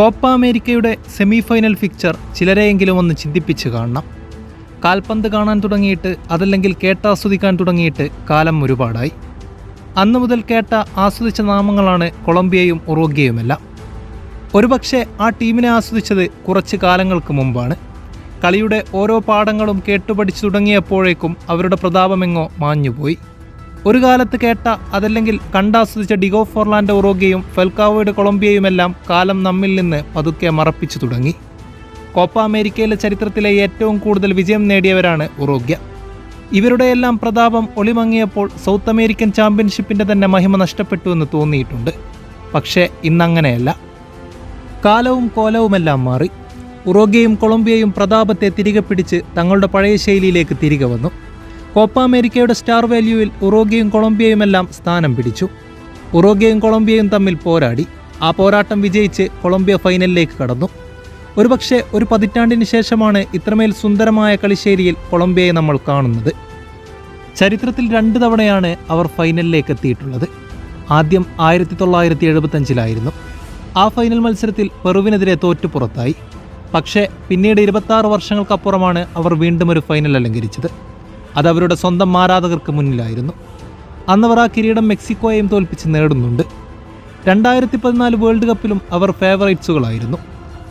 Copa അമേരിക്കയുടെ semi final fixture ചിലരെയെങ്കിലും ഒന്ന് ചിന്തിപ്പിച്ച് കാണണം. കാൽപന്ത് കാണാൻ തുടങ്ങിയിട്ട് അതല്ലെങ്കിൽ കേട്ടാസ്വദിക്കാൻ തുടങ്ങിയിട്ട് കാലം ഒരുപാടായി. അന്നു മുതൽ കേട്ട ആസ്വദിച്ച നാമങ്ങളാണ് കൊളംബിയയും ഉറുഗ്വയുമെല്ലാം. ഒരുപക്ഷെ ആ ടീമിനെ ആസ്വദിച്ചത് കുറച്ച് കാലങ്ങൾക്ക് മുമ്പാണ്. കളിയുടെ ഓരോ പാഠങ്ങളും കേട്ടുപഠിച്ചു തുടങ്ങിയപ്പോഴേക്കും അവരുടെ പ്രതാപമെങ്ങോ മാഞ്ഞുപോയി. ഒരു കാലത്ത് കേട്ട അതല്ലെങ്കിൽ കണ്ടാസ്വദിച്ച ഡിഗോ ഫോർലാൻഡ് ഉറോഗയും ഫെൽക്കാവോയുടെ കൊളംബിയയുമെല്ലാം കാലം നമ്മിൽ നിന്ന് പതുക്കെ മറപ്പിച്ചു തുടങ്ങി. കോപ്പ അമേരിക്കയിലെ ചരിത്രത്തിലെ ഏറ്റവും കൂടുതൽ വിജയം നേടിയവരാണ് ഉറോഗ്യ. ഇവരുടെയെല്ലാം പ്രതാപം ഒളിമങ്ങിയപ്പോൾ സൗത്ത് അമേരിക്കൻ ചാമ്പ്യൻഷിപ്പിന്റെ തന്നെ മഹിമ നഷ്ടപ്പെട്ടു എന്ന് തോന്നിയിട്ടുണ്ട്. പക്ഷേ ഇന്നങ്ങനെയല്ല. കാലവും കോലവുമെല്ലാം മാറി. ഉറോഗ്യയും കൊളംബിയയും പ്രതാപത്തെ തിരികെ പിടിച്ച് തങ്ങളുടെ പഴയ ശൈലിയിലേക്ക് തിരികെ വന്നു. കോപ്പ അമേരിക്കയുടെ സ്റ്റാർ വാല്യൂവിൽ ഉറോഗ്യയും കൊളംബിയയുമെല്ലാം സ്ഥാനം പിടിച്ചു. ഉറോഗ്യയും കൊളംബിയയും തമ്മിൽ പോരാടി. ആ പോരാട്ടം വിജയിച്ച് കൊളംബിയ ഫൈനലിലേക്ക് കടന്നു. ഒരുപക്ഷെ ഒരു പതിറ്റാണ്ടിന് ശേഷമാണ് ഇത്രമേൽ സുന്ദരമായ കളിശൈലിയിൽ കൊളംബിയയെ നമ്മൾ കാണുന്നത്. ചരിത്രത്തിൽ രണ്ട് തവണയാണ് അവർ ഫൈനലിലേക്ക് എത്തിയിട്ടുള്ളത്. ആദ്യം ആയിരത്തി തൊള്ളായിരത്തി എഴുപത്തഞ്ചിലായിരുന്നു ആ ഫൈനൽ മത്സരത്തിൽ പെറുവിനെതിരെ തോറ്റു പുറത്തായി. പക്ഷേ പിന്നീട് ഇരുപത്താറ് വർഷങ്ങൾക്കപ്പുറമാണ് അവർ വീണ്ടും ഒരു ഫൈനൽ അലങ്കരിച്ചത്. അത് അവരുടെ സ്വന്തം ആരാധകർക്ക് മുന്നിലായിരുന്നു. അന്നവർ ആ കിരീടം മെക്സിക്കോയെയും തോൽപ്പിച്ച് നേടുന്നുണ്ട്. രണ്ടായിരത്തി പതിനാല് വേൾഡ് കപ്പിലും അവർ ഫേവറേറ്റ്സുകളായിരുന്നു.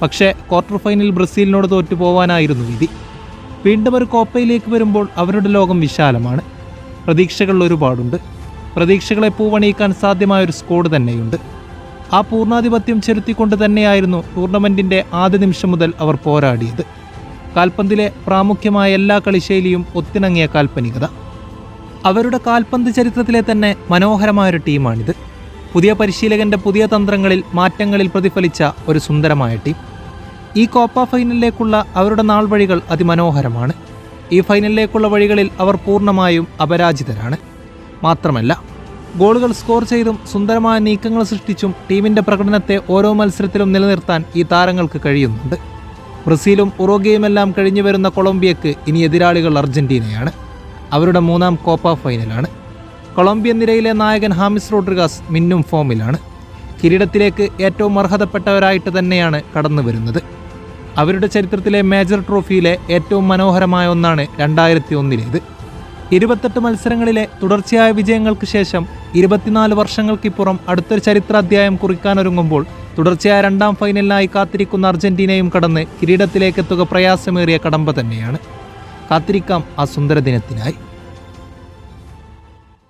പക്ഷേ ക്വാർട്ടർ ഫൈനൽ ബ്രസീലിനോട് തോറ്റു പോവാനായിരുന്നു വിധി. വീണ്ടും ഒരു കോപ്പയിലേക്ക് വരുമ്പോൾ അവരുടെ ലോകം വിശാലമാണ്. പ്രതീക്ഷകൾ ഒരുപാടുണ്ട്. പ്രതീക്ഷകളെ പൂവണിയിക്കാൻ സാധ്യമായ ഒരു സ്കോഡ് തന്നെയുണ്ട്. ആ പൂർണാധിപത്യം ചെലുത്തിക്കൊണ്ട് തന്നെയായിരുന്നു ടൂർണമെന്റിന്റെ ആദ്യ നിമിഷം മുതൽ അവർ പോരാടിയത്. കാൽപന്തിലെ പ്രാമുഖ്യമായ എല്ലാ കളിശൈലിയും ഒത്തിണങ്ങിയ കാൽപ്പനികത. അവരുടെ കാൽപന്ത് ചരിത്രത്തിലെ തന്നെ മനോഹരമായൊരു ടീമാണിത്. പുതിയ പരിശീലകന്റെ പുതിയ തന്ത്രങ്ങളിൽ മാറ്റങ്ങളിൽ പ്രതിഫലിച്ച ഒരു സുന്ദരമായ ടീം. ഈ കോപ്പ ഫൈനലിലേക്കുള്ള അവരുടെ നാൾ വഴികൾ അതിമനോഹരമാണ്. ഈ ഫൈനലിലേക്കുള്ള വഴികളിൽ അവർ പൂർണമായും അപരാജിതരാണ്. മാത്രമല്ല ഗോളുകൾ സ്കോർ ചെയ്തും സുന്ദരമായ നീക്കങ്ങൾ സൃഷ്ടിച്ചും ടീമിന്റെ പ്രകടനത്തെ ഓരോ മത്സരത്തിലും നിലനിർത്താൻ ഈ താരങ്ങൾക്ക് കഴിയുന്നുണ്ട്. ബ്രസീലും ഉറോഗയുമെല്ലാം കഴിഞ്ഞു വരുന്ന കൊളംബിയക്ക് ഇനി എതിരാളികൾ അർജന്റീനയാണ്. അവരുടെ മൂന്നാം കോപ്പ ഫൈനലാണ്. കൊളംബിയൻ നിരയിലെ നായകൻ ഹാമിസ് റോഡ്രിഗാസ് മിന്നും ഫോമിലാണ്. കിരീടത്തിലേക്ക് ഏറ്റവും അർഹതപ്പെട്ടവരായിട്ട് തന്നെയാണ് കടന്നു വരുന്നത്. അവരുടെ ചരിത്രത്തിലെ മേജർ ട്രോഫിയിലെ ഏറ്റവും മനോഹരമായ ഒന്നാണ് രണ്ടായിരത്തി ഒന്നിലേത്. ഇരുപത്തെട്ട് മത്സരങ്ങളിലെ തുടർച്ചയായ വിജയങ്ങൾക്ക് ശേഷം ഇരുപത്തിനാല് വർഷങ്ങൾക്കിപ്പുറം അടുത്തൊരു ചരിത്രാധ്യായം കുറിക്കാനൊരുങ്ങുമ്പോൾ തുടർച്ചയായ രണ്ടാം ഫൈനലിനായി കാത്തിരിക്കുന്ന അർജന്റീനയും കടന്ന് കിരീടത്തിലേക്കെത്തുക പ്രയാസമേറിയ കടമ്പ തന്നെയാണ്. കാത്തിരിക്കാം ആ സുന്ദര ദിനത്തിനായി.